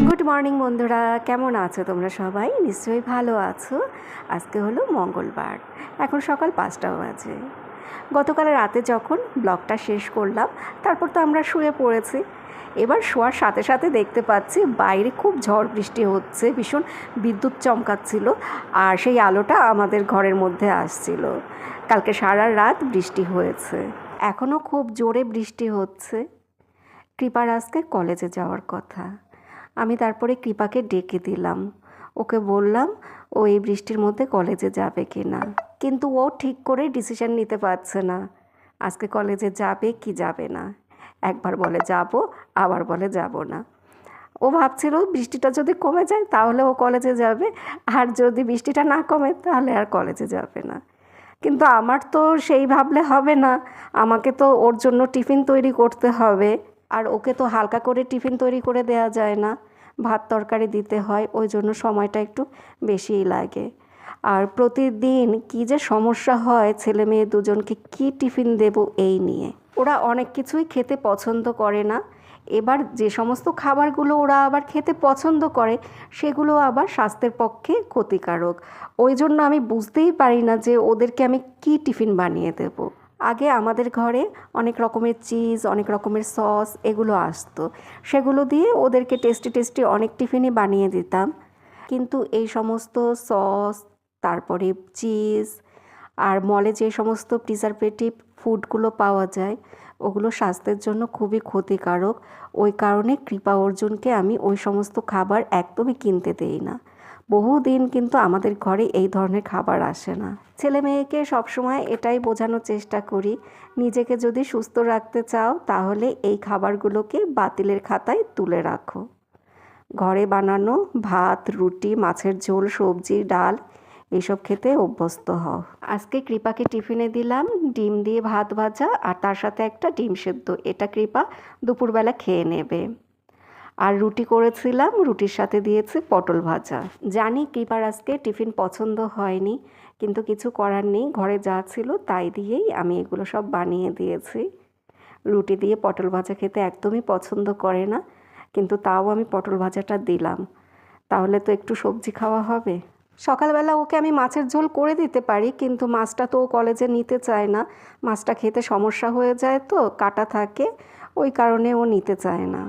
Good morning বন্ধুরা। কেমন আছো তোমরা সবাই? নিশ্চয়ই ভালো আছো। আজকে হলো মঙ্গলবার। এখন সকাল পাঁচটা বাজে। গতকাল রাতে যখন ব্লগটা শেষ করলাম, তারপর তো আমরা শুয়ে পড়েছি। এবার শোয়ার সাথে সাথে দেখতে পাচ্ছি, বাইরে খুব ঝড় বৃষ্টি হচ্ছে, ভীষণ বিদ্যুৎ চমকাচ্ছিল, আর সেই আলোটা আমাদের ঘরের মধ্যে আসছিল। কালকে সারা রাত বৃষ্টি হয়েছে। এখনও খুব জোরে বৃষ্টি হচ্ছে। কৃপার আজকে কলেজে যাওয়ার কথা। আমি তারপরে কৃপাকে ডেকে দিলাম। ওকে বললাম, ও এই বৃষ্টির মধ্যে কলেজে যাবে কি না কিন্তু ও ঠিক করে ডিসিশন নিতে পারছে না। আজকে কলেজে যাবে কি যাবে না? একবার বলে যাব, আবার বলে যাব না। ও ভাবছিল বৃষ্টিটা যদি কমে যায় তাহলে ও কলেজে যাবে, আর যদি বৃষ্টিটা না কমে তাহলে আর কলেজে যাবে না। কিন্তু আমার তো সেই ভাবলে হবে না। আমাকে তো ওর জন্য টিফিন তৈরি করতে হবে। আর ওকে তো হালকা করে টিফিন তৈরি করে দেওয়া যায় না। ভাত তরকারি দিতে হয়, ওই জন্য সময়টা একটু বেশিই লাগে। আর প্রতিদিন কী যে সমস্যা হয়, ছেলে মেয়ে দুজনকে কী টিফিন দেব এই নিয়ে। ওরা অনেক কিছুই খেতে পছন্দ করে না। এবার যে সমস্ত খাবারগুলো ওরা আবার খেতে পছন্দ করে, সেগুলো আবার স্বাস্থ্যের পক্ষে ক্ষতিকারক। ওই জন্য আমি বুঝতেই পারি না যে ওদেরকে আমি কী টিফিন বানিয়ে দেব। আগে আমাদের ঘরে অনেক রকমের চিজ, অনেক রকমের সস এগুলো আসতো। সেগুলো দিয়ে ওদেরকে টেস্টি টেস্টি অনেক টিফিনই বানিয়ে দিতাম। কিন্তু এই সমস্ত সস, তারপরে চিজ আর মলে যে সমস্ত প্রিজারভেটিভ ফুডগুলো পাওয়া যায়, ওগুলো স্বাস্থ্যের জন্য খুবই ক্ষতিকারক। ওই কারণে কৃপা অর্জুনকে আমি ওই সমস্ত খাবার একদমই কিনতে দেই না। বহুদিন কিন্তু আমাদের ঘরে এই ধরনের খাবার আসে না। ছেলে মেয়েকে সবসময় এটাই বোঝানোর চেষ্টা করি, নিজেকে যদি সুস্থ রাখতে চাও তাহলে এই খাবারগুলোকে বাতিলের খাতায় তুলে রাখো। ঘরে বানানো ভাত, রুটি, মাছের ঝোল, সবজি, ডাল এইসব খেতে অভ্যস্ত হও। আজকে কৃপাকে টিফিনে দিলাম, ডিম দিয়ে ভাত ভাজা আর তার সাথে একটা ডিম সেদ্ধ। এটা কৃপা দুপুরবেলা খেয়ে নেবে। আর রুটি করেছিলাম, রুটির সাথে দিয়েছি পটল ভাজা। জানি কৃপার আজকে টিফিন পছন্দ হয়নি, কিন্তু কিছু করার নেই, ঘরে যা ছিল তাই দিয়েই আমি এগুলো সব বানিয়ে দিয়েছি। রুটি দিয়ে পটল ভাজা খেতে একদমই পছন্দ করে না, কিন্তু তাও আমি পটল ভাজাটা দিলাম। তাহলে তো একটু সবজি খাওয়া হবে। সকালবেলা ওকে আমি মাছের ঝোল করে দিতে পারি, কিন্তু মাছটা তো ও কলেজে নিতে চায় না। মাছটা খেতে সমস্যা হয়ে যায় তো, কাটা থাকে, ওই কারণে ও নিতে চায় না।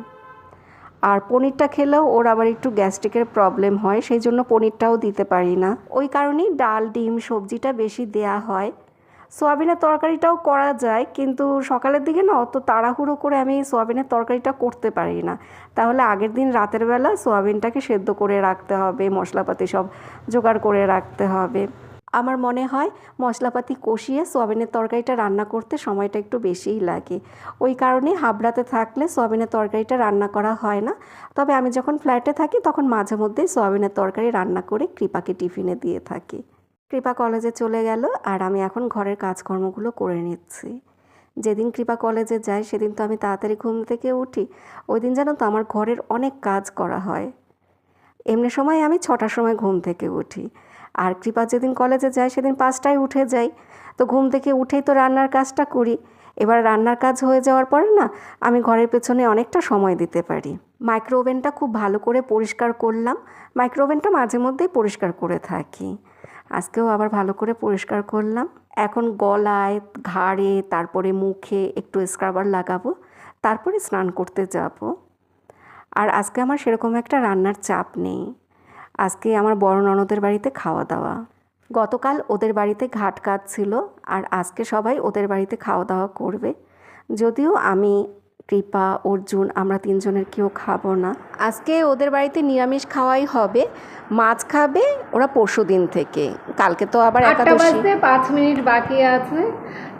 আর পনিরটা খেলেও ওর আবার একটু গ্যাস্ট্রিকের প্রবলেম হয় সেই জন্য পনিরটাও দিতে পারি না। ওই কারণেই ডাল, ডিম, সবজিটা বেশি দেয়া হয়। সোয়াবিনের তরকারিটাও করা যায়, কিন্তু সকালের দিকে না অত তাড়াহুড়ো করে আমি সোয়াবিনের তরকারিটা করতে পারি না। তাহলে আগের দিন রাতের বেলা সোয়াবিনটাকে সেদ্ধ করে রাখতে হবে, মশলাপাতি সব জোগাড় করে রাখতে হবে। আমার মনে হয় মশলাপাতি কষিয়ে সোয়াবিনের তরকারিটা রান্না করতে সময়টা একটু বেশিই লাগে। ওই কারণে হাবড়াতে থাকলে সোয়াবিনের তরকারিটা রান্না করা হয় না। তবে আমি যখন ফ্ল্যাটে থাকি, তখন মাঝে মধ্যেই সোয়াবিনের তরকারি রান্না করে কৃপাকে টিফিনে দিয়ে থাকি। কৃপা কলেজে চলে গেল আর আমি এখন ঘরের কাজকর্মগুলো করে নিচ্ছি। যেদিন কৃপা কলেজে যায়, সেদিন তো আমি তাড়াতাড়ি ঘুম থেকে উঠি। ওই দিন যেন তো আমার ঘরের অনেক কাজ করা হয়। এমনি সময় আমি ছটার সময় ঘুম থেকে উঠি। আর কৃপা যেদিন কলেজে যায়, সেদিন পাঁচটায় উঠে যাই। তো ঘুম থেকে উঠেই তো রান্নার কাজটা করি। এবার রান্নার কাজ হয়ে যাওয়ার পরে না, আমি ঘরের পেছনে অনেকটা সময় দিতে পারি। মাইক্রো ওভেনটা খুব ভালো করে পরিষ্কার করলাম। মাইক্রো ওভেনটা মাঝে মধ্যেই পরিষ্কার করে থাকি। আজকেও আবার ভালো করে পরিষ্কার করলাম। এখন গলায়, ঘাড়ে, তারপরে মুখে একটু স্ক্রাবার লাগাবো। তারপরে স্নান করতে যাব। আর আজকে আমার সেরকম একটা রান্নার চাপ নেই। আজকে আমার বড় ননদের বাড়িতে খাওয়া দাওয়া গতকাল ওদের বাড়িতে ঘাট কাজ ছিল আর আজকে সবাই ওদের বাড়িতে খাওয়া দাওয়া করবে। যদিও আমি কৃপা অর্জুন আমরা তিনজনের কেউ খাব না। আজকে ওদের বাড়িতে নিরামিষ খাওয়াই হবে মাছ খাবে ওরা পরশু দিন থেকে। কালকে তো আবার একাদশী। পাঁচ মিনিট বাকি আছে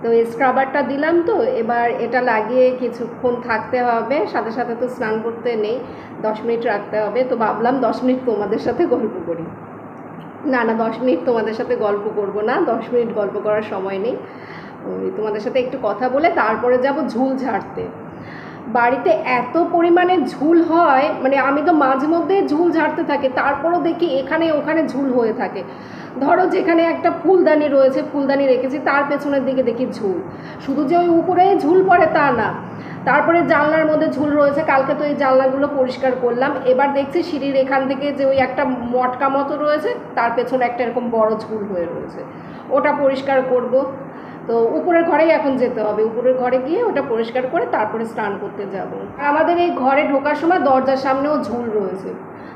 তো এই স্ক্রাবারটা দিলাম তো এবার এটা লাগিয়ে কিছুক্ষণ থাকতে হবে সাথে সাথে তো স্নান করতে নেই দশ মিনিট রাখতে হবে তো ভাবলাম দশ মিনিট তোমাদের সাথে গল্প করি। না না দশ মিনিট তোমাদের সাথে গল্প করব না দশ মিনিট গল্প করার সময় নেই। ওই তোমাদের সাথে একটু কথা বলে তারপরে যাব ঝুল ঝাড়তে। বাড়িতে এত পরিমাণে ঝুল হয় মানে আমি তো মাঝে মধ্যে ঝুল ঝাড়তে থাকি, তারপরও দেখি এখানে ওখানে ঝুল হয়ে থাকে। ধরো যেখানে একটা ফুলদানি রয়েছে, ফুলদানি রেখেছি, তার পেছনের দিকে দেখি ঝুল। শুধু যে ওই উপরে ঝুল পড়ে তা না। তারপরে জানলার মধ্যে ঝুল রয়েছে, কালকে তো এই জানলাগুলো পরিষ্কার করলাম। এবার দেখছি সিঁড়ির এখান থেকে যে ওই একটা মটকা মতো রয়েছে, তার পেছনে একটা এরকম বড় ঝুল হয়ে রয়েছে। ওটা পরিষ্কার করব। তো উপরের ঘরেই এখন যেতে হবে। উপরের ঘরে গিয়ে ওটা পরিষ্কার করে তারপরে স্নান করতে যাব। আমাদের এই ঘরে ঢোকার সময় দরজার সামনেও ঝুল রয়েছে।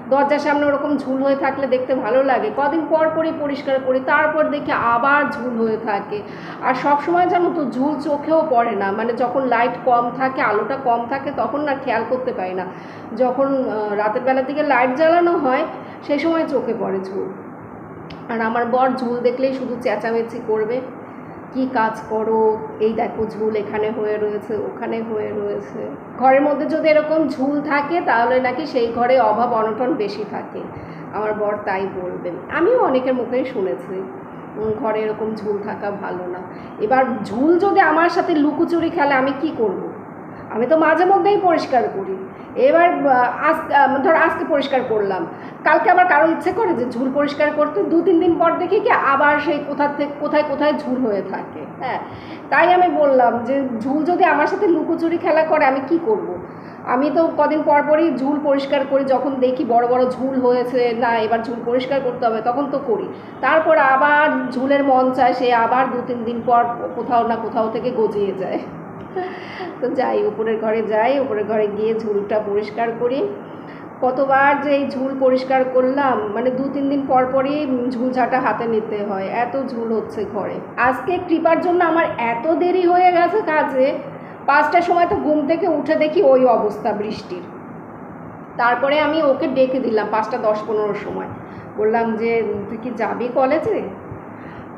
দরজার সামনে ওরকম ঝুল হয়ে থাকলে দেখতে ভালো লাগে। কদিন পর পরই পরিষ্কার করি, তারপর দেখি আবার ঝুল হয়ে থাকে। আর সব সময় জানো তো ঝুল চোখেও পড়ে না। মানে যখন লাইট কম থাকে, আলোটা কম থাকে, তখন না খেয়াল করতে পারি না। যখন রাতের বেলার দিকে লাইট জ্বালানো হয়, সেই সময় চোখে পড়ে ঝুল। আর আমার বর ঝুল দেখলেই শুধু চেঁচামেচি করবে। কি কাজ করো? এই দেখো ঝুল এখানে হয়ে রয়েছে, ওখানে হয়ে রয়েছে। ঘরের মধ্যে যদি এরকম ঝুল থাকে, তাহলে নাকি সেই ঘরে অভাব অনটন বেশি থাকে। আমার বর তাই বলবেন আমিও অনেকের মুখেই শুনেছি ঘরে এরকম ঝুল থাকা ভালো না। এবার ঝুল যদি আমার সাথে লুকোচুরি খেলে আমি কি করব। আমি তো মাঝে মধ্যেই পরিষ্কার করি। এবার আজ ধর আজকে পরিষ্কার করলাম। কালকে আবার কারও ইচ্ছে করে যে ঝুল পরিষ্কার করতে, দু তিন দিন পর দেখি কি আবার সেই কোথা থেকে, কোথায় কোথায় ঝুল হয়ে থাকে। হ্যাঁ তাই আমি বললাম যে ঝুল যদি আমার সাথে লুকোচুরি খেলা করে, আমি কি করব। আমি তো কদিন পর পরই ঝুল পরিষ্কার করি, যখন দেখি বড় বড় ঝুল হয়েছে, না, এবার ঝুল পরিষ্কার করতে হবে, তখন তো করি। তারপর আবার ঝুলের মন চায়, সে আবার দু তিন দিন পর কোথাও না কোথাও থেকে গজিয়ে যায়। তো যাই, উপরের ঘরে যাই, উপরের ঘরে গিয়ে ঝুলটা পরিষ্কার করি। কতবার যে এই ঝুল পরিষ্কার করলাম মানে দু তিন দিন পর পরই ঝুল ঝাঁটা হাতে নিতে হয়, এত ঝুল হচ্ছে ঘরে। আজকে কৃপার জন্য আমার এত দেরি হয়ে গেছে কাজে, পাঁচটার সময় তো ঘুম থেকে উঠে দেখি ওই অবস্থা বৃষ্টির। তারপরে আমি ওকে ডেকে দিলাম পাঁচটা দশ পনেরোর সময়। বললাম যে, তুই কি যাবি কলেজে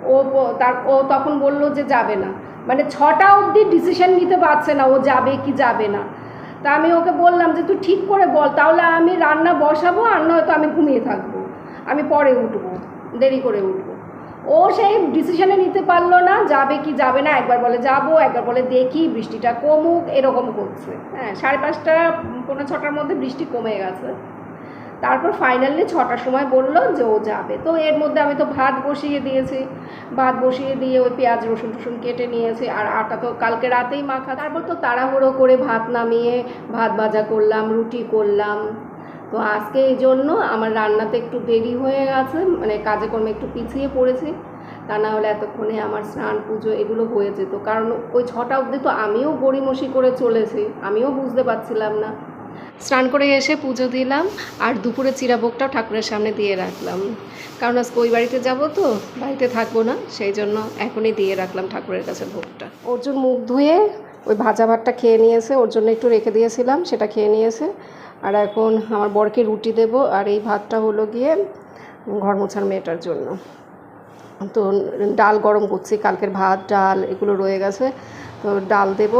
ও তার, ও তখন বলল যে যাবে না। মানে ছটা অবধি ডিসিশন নিতে পারছে না, ও যাবে কি যাবে না। তা আমি ওকে বললাম যে তুই ঠিক করে বল, তাহলে আমি রান্না বসাবো আর নয়তো আমি ঘুমিয়ে থাকব। আমি পরে উঠবো, দেরি করে উঠবো। ও সেই ডিসিশনে নিতে পারল না, যাবে কি যাবে না, একবার বলে যাব, একবার বলে দেখি, বৃষ্টিটা কমুক, এরকম করছে হ্যাঁ সাড়ে পাঁচটা, পৌনে ছটার মধ্যে বৃষ্টি কমে গেছে। তারপর ফাইনালি ছটার সময় বলল যে ও যাবে। তো এর মধ্যে আমি তো ভাত বসিয়ে দিয়েছি। ভাত বসিয়ে দিয়ে ওই পেঁয়াজ, রসুন টসুন কেটে নিয়েছি আর আটা তো কালকে রাতেই মাখা। তারপর তো তাড়াহুড়ো করে ভাত নামিয়ে ভাত ভাজা করলাম, রুটি করলাম। তো আজকে এই জন্য আমার রান্নাতে একটু দেরি হয়ে গেছে মানে কাজে কর্মে একটু পিছিয়ে পড়েছি। তা না হলে এতক্ষণে আমার স্নান, পুজো এগুলো হয়ে যেত। কারণ ওই ছটা অবধি তো আমিও গড়িমসি করে চলেছি, আমিও বুঝতে পারছিলাম না। স্নান করে এসে পুজো দিলাম আর দুপুরে চিরাভোগটাও ঠাকুরের সামনে দিয়ে রাখলাম। কারণ আজকে ওই বাড়িতে যাব তো, বাড়িতে থাকব না, সেই জন্য এখনই দিয়ে রাখলাম ঠাকুরের কাছে ভোগটা। অর্জুন মুখ ধুয়ে ওই ভাজা ভাতটা খেয়ে নিয়েছে, ওর জন্য একটু রেখে দিয়েছিলাম, সেটা খেয়ে নিয়েছে। আর এখন আমার বরকে রুটি দেব, আর এই ভাতটা হলো গিয়ে ঘর মোছার মেয়েটার জন্য। তো ডাল গরম করছি, কালকের ভাত, ডাল এগুলো রয়ে গেছে, তো ডাল দেব।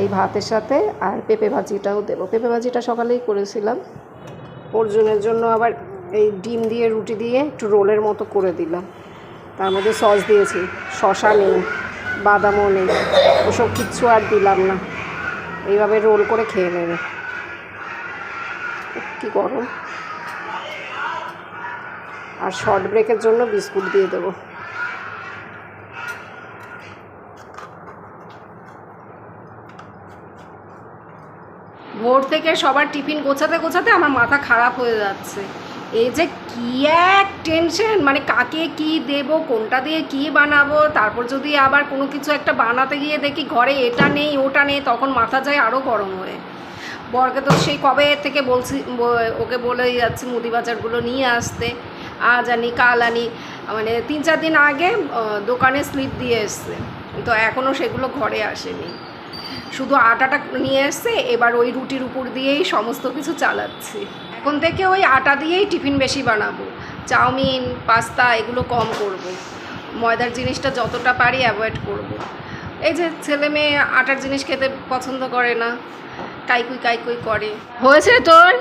এই ভাতের সাথে আর পেঁপে ভাজিটাও দেবো। পেঁপে ভাজিটা সকালেই করেছিলাম। অর্জুনের জন্য আবার এই ডিম দিয়ে, রুটি দিয়ে একটু রোলের মতো করে দিলাম। তার মধ্যে সস দিয়েছি, শশা নেই, বাদামও নেই, ওসব কিচ্ছু আর দিলাম না। এইভাবে রোল করে খেয়ে নেবে। কি গরম। আর শর্ট ব্রেকের জন্য বিস্কুট দিয়ে দেবো। ভোর থেকে সবার টিফিন গোছাতে গোছাতে আমার মাথা খারাপ হয়ে যাচ্ছে। এই যে কি এক টেনশন? মানে কাকে কি দেব, কোনটা দিয়ে কি বানাবো? তারপর যদি আবার কোনো কিছু একটা বানাতে গিয়ে দেখি ঘরে এটা নেই, ওটা নেই, তখন মাথা যায় আরও গরম হয়ে। বরকে তো সেই কবে থেকে বলছি ওকে বলে যাচ্ছি মুদি বাজারগুলো নিয়ে আসতে। আজ আনি, কাল আনি। মানে তিন চার দিন আগে দোকানে স্লিপ দিয়ে এসছে। তো এখনও সেগুলো ঘরে আসেনি। শুধু আটাটা নিয়ে এসছে এবার ওই রুটির উপর দিয়েই সমস্ত কিছু চালাচ্ছি। এখন থেকে ওই আটা দিয়েই টিফিন বেশি বানাবো। চাউমিন পাস্তা এগুলো কম করব। ময়দার জিনিসটা যতটা পারি অ্যাভয়েড করব। এই যে ছেলে মেয়ে আটার জিনিস খেতে পছন্দ করে না কাইকুই কাইকুই করে। হয়েছে তোর?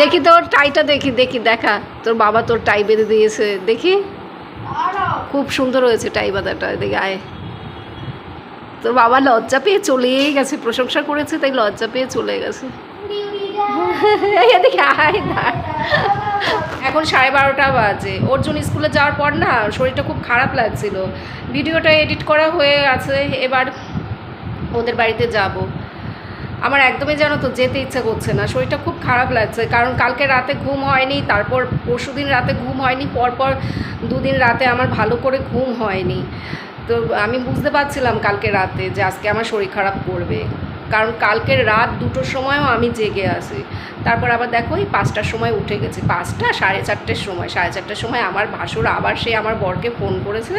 দেখি তোর টাইটা দেখি দেখি দেখা। তোর বাবা তোর টাই বেঁধে দিয়েছে দেখি। খুব সুন্দর হয়েছে টাই বাঁধাটা দেখি আয়। তোর বাবা লজ্জা পেয়ে চলেই গেছে, প্রশংসা করেছে, তাই লজ্জা পেয়ে চলে গেছে। আয়। এখন সাড়ে বারোটা বাজে। অর্জুন স্কুলে যাওয়ার পর না শরীরটা খুব খারাপ লাগছিল। ভিডিওটা এডিট করা হয়ে আছে, এবার ওদের বাড়িতে যাব। আমার একদমই যেন তো যেতে ইচ্ছা করছে না, শরীরটা খুব খারাপ লাগছে, কারণ কালকে রাতে ঘুম হয়নি, তারপর পরশুদিন রাতে ঘুম হয়নি, পরপর দুদিন রাতে আমার ভালো করে ঘুম হয়নি। তো আমি বুঝতে পারছিলাম কালকে রাতে যে আজকে আমার শরীর খারাপ করবে। কারণ কালকে রাত দুটোর সময়ও আমি জেগে আসি তারপর আবার দেখো এই পাঁচটার সময় উঠে গেছি। পাঁচটা, সাড়ে চারটের সময়। সাড়ে চারটের সময় আমার ভাসুর আবার সে আমার বরকে ফোন করেছে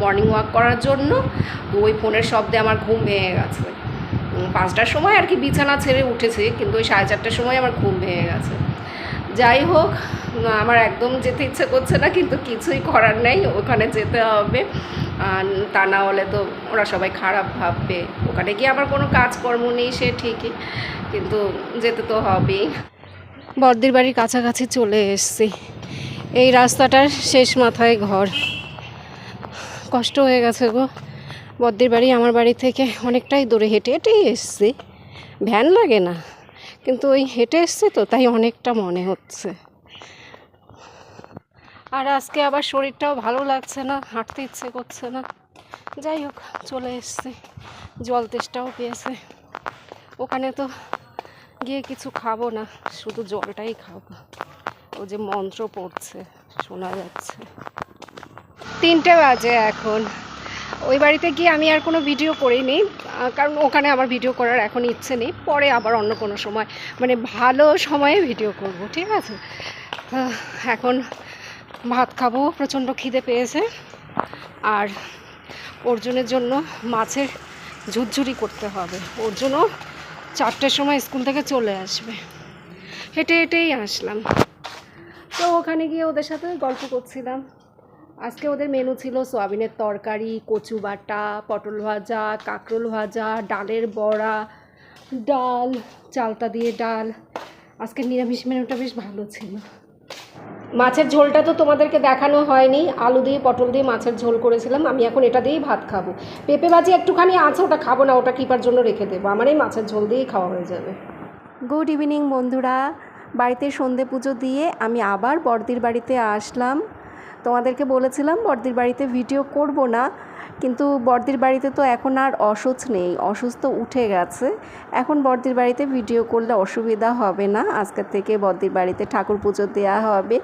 মর্নিং ওয়াক করার জন্য। তো ওই ফোনের শব্দে আমার ঘুম ভেঙে গেছে। পাঁচটার সময় আর কি বিছানা ছেড়ে উঠেছে, কিন্তু ওই সাড়ে চারটের সময় আমার ঘুম ভেঙে গেছে। যাই হোক আমার একদম যেতে ইচ্ছে করছে না, কিন্তু কিছুই করার নেই। ওখানে যেতে হবে। তা না হলে তো ওরা সবাই খারাপ ভাববে। ওখানে গিয়ে আমার কোনো কাজকর্ম নেই, সে ঠিকই। কিন্তু যেতে তো হবেই। বর্দির বাড়ির কাছাকাছি চলে এসছি। এই রাস্তাটার শেষ মাথায় ঘর। কষ্ট হয়ে গেছে গো। বদ্দির বাড়ি আমার বাড়ি থেকে অনেকটাই দূরে। হেঁটে হেঁটেই এসছি। ভ্যান লাগে না। কিন্তু ওই হেঁটে এসছি তো, তাই অনেকটা মনে হচ্ছে। আর আজকে আবার শরীরটাও ভালো লাগছে না, হাঁটতে ইচ্ছে করছে না। যাই হোক, চলে এসছে। জল তেষ্টাও পেয়েছে। ওখানে তো গিয়ে কিছু খাব না, শুধু জলটাই খাব। ও যে মন্ত্র পড়ছে, শোনা যাচ্ছে। তিনটে বাজে এখন। ওই বাড়িতে গিয়ে আমি আর কোনো ভিডিও করিনি কারণ ওখানে আমার ভিডিও করার এখন ইচ্ছে নেই। পরে আবার অন্য কোনো সময় মানে ভালো সময়ে ভিডিও করব, ঠিক আছে? এখন ভাত খাব, প্রচণ্ড খিদে পেয়েছে। আর অর্জুনের জন্য মাছের ঝুরঝুরি করতে হবে। ওর জন্য চারটের সময় স্কুল থেকে চলে আসবে। হেঁটে হেঁটেই আসলাম। তো ওখানে গিয়ে ওদের সাথে গল্প করছিলাম। আজকে ওদের মেনু ছিল সোয়াবিনের তরকারি, কচু বাটা, পটল ভাজা, কাঁকরোল ভাজা, ডালের বড়া, ডাল চালতা দিয়ে ডাল। আজকে নিরামিষ মেনুটা বেশ ভালো ছিল। মাছের ঝোলটা তো তোমাদেরকে দেখানো হয়নি। আলু দিয়ে, পটল দিয়ে মাছের ঝোল করেছিলাম। আমি এখন এটা দিয়েই ভাত খাব। পেঁপে ভাজি একটুখানি আছে, ওটা খাব না, ওটা কিপার জন্য রেখে দেবো। আমার এই মাছের ঝোল দিয়েই খাওয়া হয়ে যাবে। গুড ইভিনিং বন্ধুরা। বাড়িতে সন্ধে পুজো দিয়ে আমি আবার বর্দির বাড়িতে আসলাম। তোমাদেরকে বলেছিলাম বর্দির বাড়িতে ভিডিও করব না। কিন্তু বর্দির বাড়িতে তো এখন আর অসুস্থ নেই অসুস্থ উঠে গেছে। এখন বর্দির বাড়িতে ভিডিও করলে অসুবিধা হবে না। আজকের থেকে বর্দির বাড়িতে ঠাকুর পুজো দেওয়া হবে।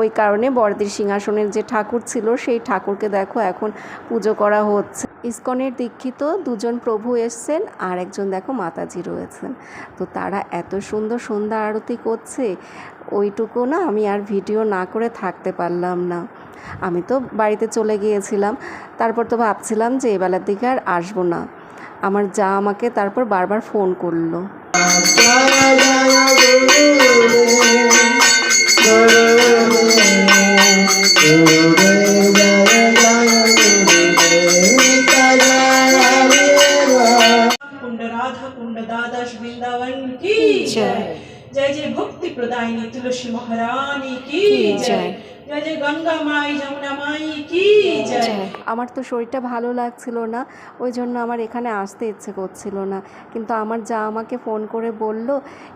ওই কারণে বর্দির সিংহাসনের যে ঠাকুর ছিল, সেই ঠাকুরকে দেখো এখন পুজো করা হচ্ছে। ইস্কনের দীক্ষিত দুজন প্রভু এসছেন, আর একজন দেখো মাতাজি রয়েছেন। তো তারা এত সুন্দর সন্ধ্যা আরতি করছে, ওইটুকু না আমি আর ভিডিও না করে থাকতে পারলাম না। আমি তো বাড়িতে চলে গিয়েছিলাম, তারপর তো ভাবছিলাম যে এবেলার দিকে আর আসব না। আমার যা আমাকে তারপর বারবার ফোন করল। कुंड પ્રદાયની તુલસી મહારાની કી જય. হ্যাঁ, আমার তো শরীরটা ভালো লাগছিল না ওই জন্য আমার এখানে আসতে ইচ্ছে করছিল না। কিন্তু আমার যা আমাকে ফোন করে বলল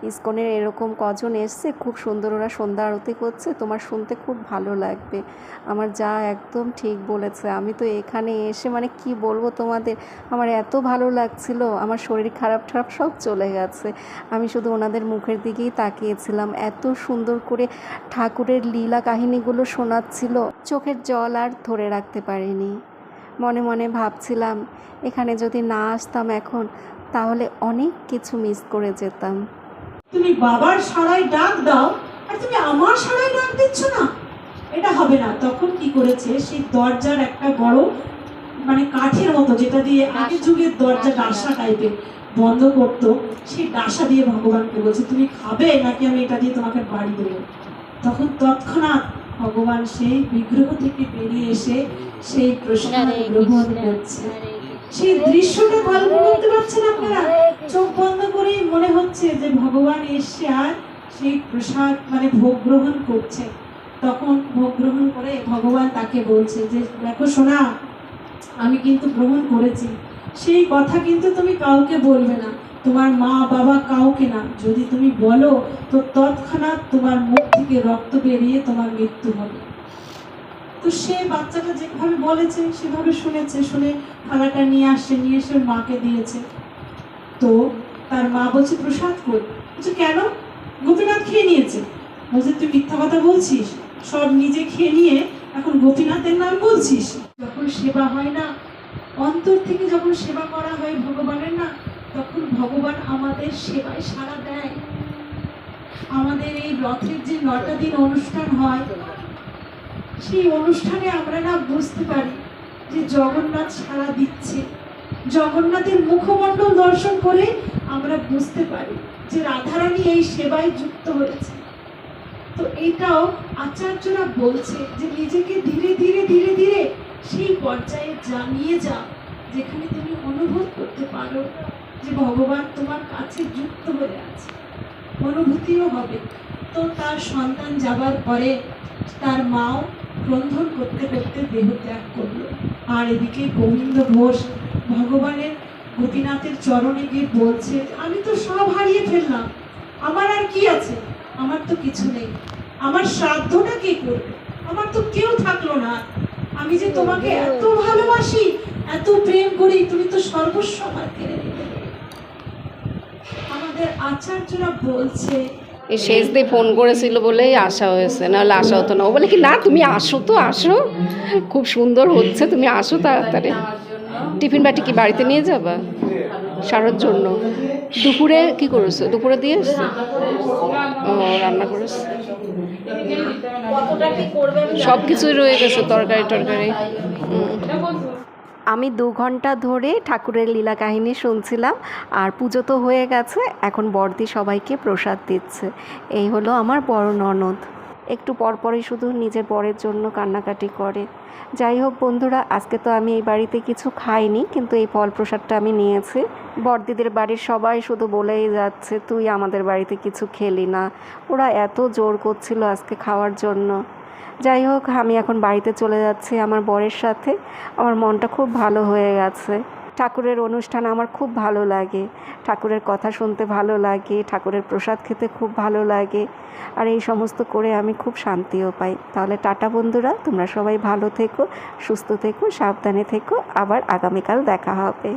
ইস্কনের এরকম কজন এসছে খুব সুন্দর ওরা সন্ধ্যা আরতি করছে তোমার শুনতে খুব ভালো লাগবে। আমার যা একদম ঠিক বলেছে আমি তো এখানে এসে মানে কি বলব তোমাদের আমার এত ভালো লাগছিল আমার শরীর খারাপ ঠারাপ সব চলে গেছে। আমি শুধু ওনাদের মুখের দিকেই তাকিয়েছিলাম এত সুন্দর করে ঠাকুরের লীলা কাহিনীগুলো শোনাচ্ছিল। চোখের জল আর ধরে রাখতে পারিনি। মনে মনে ভাবছিলাম এখানে যদি না আসতাম এখন তাহলে অনেক কিছু মিস করে যেতাম। তুমি বাবার সারাই ডাক দাও আর তুমি আমার সারাই ডাক দিচ্ছ না? এটা হবে না। তখন কি করেছে? সেই দরজার একটা বড় মানে কাঠের মতো যেটা দিয়ে আগের যুগের দরজা ডাসা। টাইপের বন্ধ করতো সেই ডাসা দিয়ে ভগবানকে বলছে তুমি খাবে নাকি আমি এটা দিয়ে তোমাকে বাড়ি দেবো? তখন তৎক্ষণাৎ ভগবান সেই বিগ্রহ থেকে বেরিয়ে এসে সেই প্রসাদ গ্রহণ করছে। সেই দৃশ্যটা কল্পনা করতে পারছেন আপনারা? চোখ বন্ধ করেই মনে হচ্ছে যে ভগবান এসে আর সেই প্রসাদ মানে ভোগ গ্রহণ করছে। তখন ভোগ গ্রহণ করে ভগবান তাকে বলছে যে দেখো সোনা আমি কিন্তু গ্রহণ করেছি। সেই কথা কিন্তু তুমি কাউকে বলবে না। তোমার মা বাবা কাউকে না। যদি তুমি বলো, তো তৎক্ষণাৎ তোমার মুখ থেকে রক্ত বেরিয়ে তোমার মৃত্যু হবে। তো সে বাচ্চাটা যেভাবে বলেছে, সেভাবে শুনেছে, শুনে থালাটা নিয়ে আসছে নিয়ে এসে মাকে দিয়েছে। তো তার মা বলছে, প্রসাদ কই? বলছে, কেন? গোপীনাথ খেয়ে নিয়েছে। বলছে, তুই মিথ্যা কথা বলছিস? সব নিজে খেয়ে নিয়ে এখন গোপীনাথের নাম বলছিস? যখন সেবা হয় না, অন্তর থেকে যখন সেবা করা হয় ভগবানের না তখন ভগবান আমাদের সেবায় সাড়া দেয়। আমাদের এই রথের যে নটা দিন অনুষ্ঠান হয়, সেই অনুষ্ঠানে আমরা না বুঝতে পারি যে জগন্নাথ সাড়া দিচ্ছে। জগন্নাথের মুখমণ্ডল দর্শন করে আমরা বুঝতে পারি যে রাধারানী এই সেবায় যুক্ত হয়েছে। তো এটাও আচার্যরা বলছে যে নিজেকে ধীরে ধীরে ধীরে ধীরে সেই পর্যায়ে জানিয়ে যা যেখানে তুমি অনুভব করতে পারো। যে ভগবান তোমার কাছে যুক্ত হয়ে আছে অনুভূতিও হবে। তো তার সন্তান যাবার পরে তার মাও ক্রন্ধন করতে করতে দেহ ত্যাগ করল। আর এদিকে গোবিন্দ ঘোষ ভগবানের গোপীনাথের চরণে গিয়ে বলছে আমি তো সব হারিয়ে ফেললাম। আমার আর কি আছে? আমার তো কিছু নেই। আমার শ্রাদ্ধটা কে করবে? আমার তো কেউ থাকল না। আমি যে তোমাকে এত ভালোবাসি এত প্রেম করি তুমি তো সর্বস্ব আমার কেড়ে আমাদের আচার্যরা বলছে এই শেষ দিয়ে ফোন করেছিল বলেই আসা হয়েছে। নাহলে আসা হতো না। ও বলে কি না তুমি আসো তো আসো। খুব সুন্দর হচ্ছে তুমি আসো তাড়াতাড়ি। টিফিন বাটি কি বাড়িতে নিয়ে যাবা? সারার জন্য। দুপুরে কি করেছ? দুপুরে দিয়ে এসছো? ও রান্না করেছ? সব কিছুই রয়ে গেছে তরকারি টরকারি হুম। আমি দু ঘণ্টা ধরে ঠাকুরের লীলা কাহিনী শুনছিলাম আর পুজো তো হয়ে গেছে, এখন বর্দি সবাইকে প্রসাদ দিচ্ছে। এই হলো আমার বড় ননদ। একটু পরপরই শুধু নিজের বরের জন্য কান্নাকাটি করে। যাই হোক বন্ধুরা, আজকে তো আমি এই বাড়িতে কিছু খাইনি, কিন্তু এই ফল প্রসাদটা আমি নিয়েছি। বর্দিদের বাড়ির সবাই শুধু বলেই যাচ্ছে, তুই আমাদের বাড়িতে কিছু খেলি না। ওরা এত জোর করছিল আজকে খাওয়ার জন্য। যাই হোক, আমি এখন বাড়িতে চলে যাচ্ছি আমার বরের সাথে। আমার মনটা খুব ভালো হয়ে গেছে। ঠাকুরের অনুষ্ঠান আমার খুব ভালো লাগে। ঠাকুরের কথা শুনতে ভালো লাগে, ঠাকুরের প্রসাদ খেতে খুব ভালো লাগে। আর এই সমস্ত করে আমি খুব শান্তিও পাই। তাহলে টাটা বন্ধুরা, তোমরা সবাই ভালো থেকো, সুস্থ থেকো, সাবধানে থেকো। আবার আগামীকাল দেখা হবে।